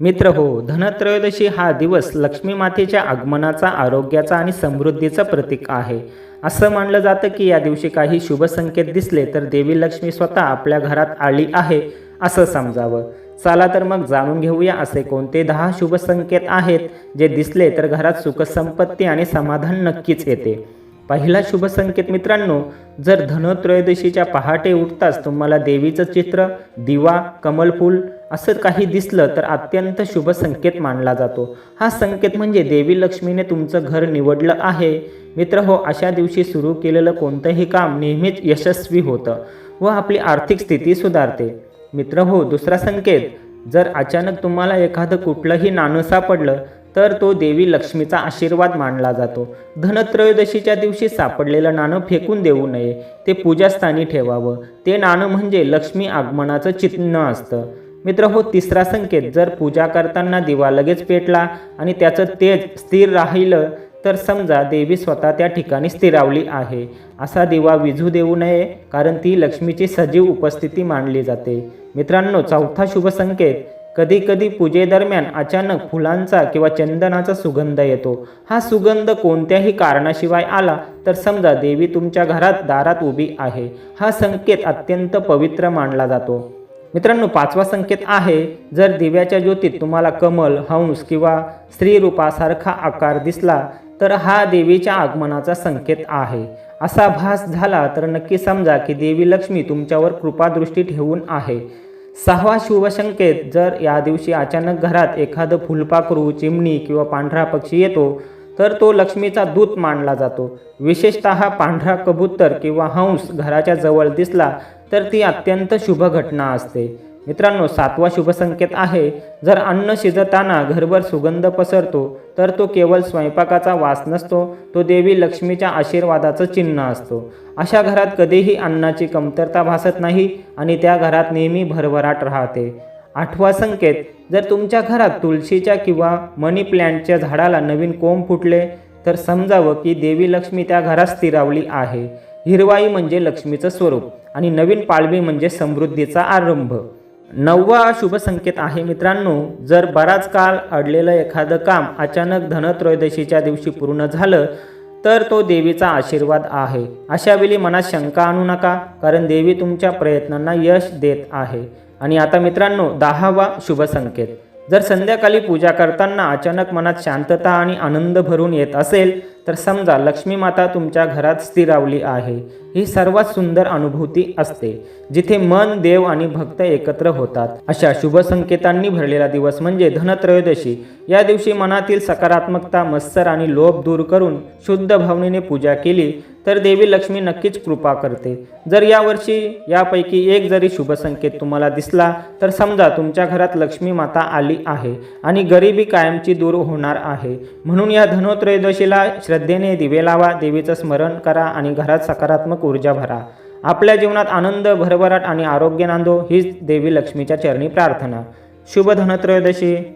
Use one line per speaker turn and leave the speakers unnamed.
मित्र हो धनत्रयोदशी हा दिवस लक्ष्मी मातेच्या आगमनाचा आरोग्याचा आणि समृद्धीचं प्रतीक आहे. असं मानलं जातं की या दिवशी काही शुभ संकेत दिसले तर देवी लक्ष्मी स्वतः आपल्या घरात आली आहे असं समजावं. चला तर मग जाणून घेऊया असे कोणते दहा शुभ संकेत आहेत जे दिसले तर घरात सुखसंपत्ती आणि समाधान नक्कीच येते. पहिला शुभ संकेत मित्रांनो जर धनत्रयोदशीच्या पहाटे उठताच तुम्हाला देवीचं चित्र दिवा कमलफूल असं काही दिसलं तर अत्यंत शुभ संकेत मानला जातो. हा संकेत म्हणजे देवी लक्ष्मीने तुमचं घर निवडलं आहे. मित्र हो अशा दिवशी सुरू केलेलं कोणतंही काम नेहमीच यशस्वी होतं व आपली आर्थिक स्थिती सुधारते. मित्र हो दुसरा संकेत जर अचानक तुम्हाला एखादं कुठलंही नाणं सापडलं तर तो देवी लक्ष्मीचा आशीर्वाद मानला जातो. धनत्रयोदशीच्या दिवशी सापडलेलं नाणं फेकून देऊ नये ते पूजास्थानी ठेवावं. ते नाणं म्हणजे लक्ष्मी आगमनाचं चिन्ह असतं. मित्र हो तिसरा संकेत जर पूजा करताना दिवा लगेच पेटला आणि त्याचं तेज स्थिर राहिलं तर समजा देवी स्वतः त्या ठिकाणी स्थिरावली आहे. असा दिवा विझू देऊ नये कारण ती लक्ष्मीची सजीव उपस्थिती मानली जाते. मित्रांनो चौथा शुभ संकेत कधी कधी पूजेदरम्यान अचानक फुलांचा किंवा चंदनाचा सुगंध येतो. हा सुगंध कोणत्याही कारणाशिवाय आला तर समजा देवी तुमच्या घरात दारात उभी आहे. हा संकेत अत्यंत पवित्र मानला जातो. मित्रांनो पाचवा संकेत आहे जर दिव्याच्या ज्योतीत तुम्हाला कमल हंस किंवा स्त्रीरूपासारखा आकार दिसला तर हा देवीच्या आगमनाचा संकेत आहे. असा भास झाला तर नक्की समजा की देवी लक्ष्मी तुमच्यावर कृपादृष्टी ठेवून आहे. सहावा शुभसंकेत जर या दिवशी अचानक घरात एखादं फुलपाखरू चिमणी किंवा पांढरा पक्षी येतो तर तो लक्ष्मीचा दूत मानला जातो. विशेषतः पांढरा कबूतर किंवा हंस घराच्या जवळ दिसला तर ती अत्यंत शुभ घटना असते. मित्रांनो सातवा शुभसंकेत आहे जर अन्न शिजताना घरभर सुगंध पसरतो तर तो केवळ स्वयंपाकाचा वास नसतो तो देवी लक्ष्मीच्या आशीर्वादाचं चिन्ह असतो. अशा घरात कधीही अन्नाची कमतरता भासत नाही आणि त्या घरात नेहमी भरभराट राहते. आठवा संकेत जर तुमच्या घरात तुळशीच्या किंवा मनी प्लॅन्टच्या झाडाला नवीन कोंब फुटले तर समजावं की देवी लक्ष्मी त्या घरात स्थिरावली आहे. हिरवाई म्हणजे लक्ष्मीचं स्वरूप आणि नवीन पालवी म्हणजे समृद्धीचा आरंभ. नववा शुभ संकेत आहे मित्रांनो जर बराच काळ अडलेलं एखादं काम अचानक धनत्रयोदशीच्या दिवशी पूर्ण झालं तर तो देवीचा आशीर्वाद आहे. अशा वेळी मनात शंका आणू नका कारण देवी तुमच्या प्रयत्नांना यश देत आहे. आणि आता मित्रांनो दहावा शुभ संकेत. जर संध्याकाळी पूजा करताना अचानक मनात शांतता आणि आनंद भरून येत असेल तर समजा लक्ष्मी माता तुमच्या घरात स्थिरावली आहे. ही सर्वात सुंदर अनुभूती असते जिथे मन देव आणि भक्त एकत्र होतात. अशा शुभ संकेतांनी भरलेला दिवस म्हणजे धनत्रयोदशी. या दिवशी मनातील सकारात्मकता मत्सर आणि लोभ दूर करून शुद्ध भावनेने पूजा केली तर देवी लक्ष्मी नक्कीच कृपा करते. जर यावर्षी यापैकी एक जरी शुभ संकेत तुम्हाला दिसला तर समजा तुमच्या घरात लक्ष्मी माता आली आहे आणि गरिबी कायमची दूर होणार आहे. म्हणून या धनोत्रयोदशीला श्र श्रद्धेने दिवे लावा देवीचं स्मरण करा आणि घरात सकारात्मक ऊर्जा भरा. आपल्या जीवनात आनंद भरभराट आणि आरोग्य नांदो हीच देवी लक्ष्मीच्या चरणी प्रार्थना. शुभ धनत्रयोदशी.